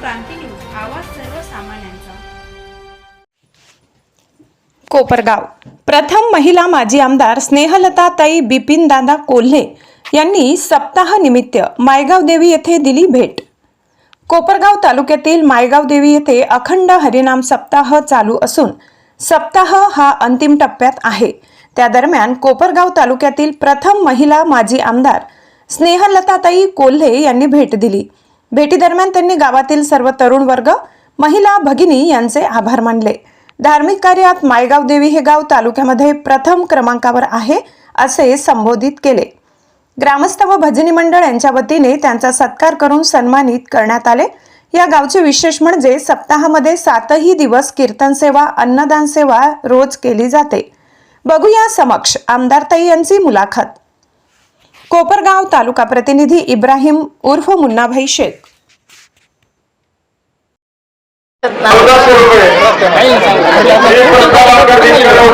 क्रांती news आवाज सर्वसामान्यांचा. कोपरगाव. प्रथम महिला माजी आमदार स्नेहलताताई बिपिनदादा कोल्हे यांनी सप्ताहानिमित्त मायगाव देवी येथे दिली भेट. कोपरगाव तालुक्यातील मायगाव देवी येथे अखंड हरिनाम सप्ताह चालू असून सप्ताह हा अंतिम टप्प्यात आहे. त्या दरम्यान कोपरगाव तालुक्यातील प्रथम महिला माजी आमदार स्नेहलताताई कोल्हे यांनी भेट दिली. भेटीदरम्यान त्यांनी गावातील सर्व तरुण वर्ग महिला भगिनी यांचे आभार मानले. धार्मिक कार्यात मायगाव देवी हे गाव तालुक्यामध्ये प्रथम क्रमांकावर आहे असे संबोधित केले. ग्रामस्थ व भजनी मंडळ यांच्या वतीने त्यांचा सत्कार करून सन्मानित करण्यात आले. या गावचे विशेष म्हणजे सप्ताहामध्ये सातही दिवस कीर्तन सेवा अन्नदान सेवा रोज केली जाते. बघूया समक्ष आमदारताई यांची मुलाखत. कोपरगाव तालुका प्रतिनिधी इब्राहिम उर्फ मुन्नाभाई शेख.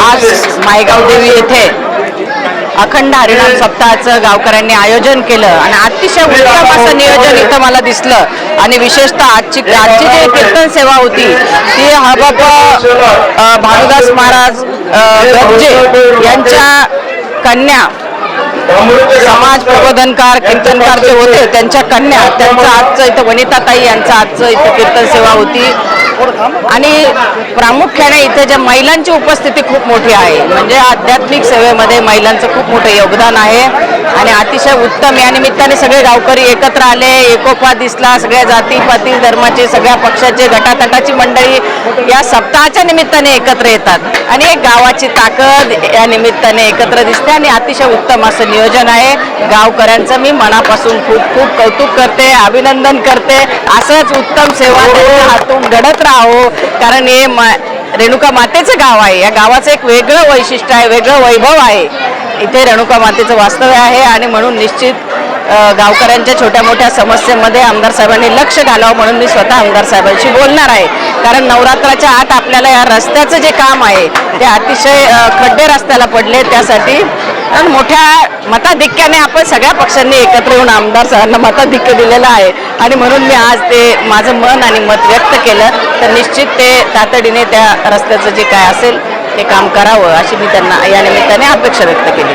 आज मायगाव देवी येथे अखंड हरिणाम सप्ताहाचं गावकऱ्यांनी आयोजन केलं आणि अतिशय उत्तम असं नियोजन इथं मला दिसलं. आणि विशेषतः आजची आजची जी कीर्तन सेवा होती ती हबप भानुदास महाराज गजे यांच्या कन्या समाज प्रबोधनकार कीर्तनकार जे होते त्यांच्या कन्या त्यांचं आजचं इथं वनिताताई यांचं आजचं इथं कीर्तन सेवा होती. आणि प्रामुख्याने इथे ज्या महिलांची उपस्थिती खूप मोठी आहे म्हणजे आध्यात्मिक सेवेमध्ये महिलांचं खूप मोठं योगदान आहे. आणि अतिशय उत्तम या निमित्ताने सगळे गावकरी एकत्र आले एकोपा दिसला सगळ्या जाती पाती धर्माचे सगळ्या पक्षाचे गटातटाची मंडळी या सप्ताहाच्या निमित्ताने एकत्र येतात. आणि एक गावाची ताकद या निमित्ताने एकत्र दिसते आणि अतिशय उत्तम असं नियोजन आहे. गावकऱ्यांचं मी मनापासून खूप खूप कौतुक करते अभिनंदन करते. असंच उत्तम सेवा हातून घडत राहो. कारण हे मा रेणुका मातेचं गाव आहे. या गावाचं एक वेगळं वैशिष्ट्य आहे वेगळं वैभव आहे. इथे रेणुका मातेचं वास्तव्य आहे आणि म्हणून निश्चित गावकऱ्यांच्या छोट्या मोठ्या समस्येमध्ये आमदार साहेबांनी लक्ष घालावं म्हणून मी स्वतः आमदार साहेबांशी बोलणार आहे. कारण नवरात्राच्या आत आपल्याला या रस्त्याचं जे काम आहे ते अतिशय खड्डे रस्त्याला पडले त्यासाठी. मोठ्या मताधिक्याने आपण सगळ्या पक्षांनी एकत्र येऊन आमदार साहेबांना मताधिक्य दिलेलं आहे. आणि म्हणून मी आज ते माझं मन आणि मत व्यक्त केलं तर निश्चित ते तातडीने त्या रस्त्याचं जे काय असेल ते काम करावं अशी मी त्यांना या निमित्ताने अपेक्षा व्यक्त केली.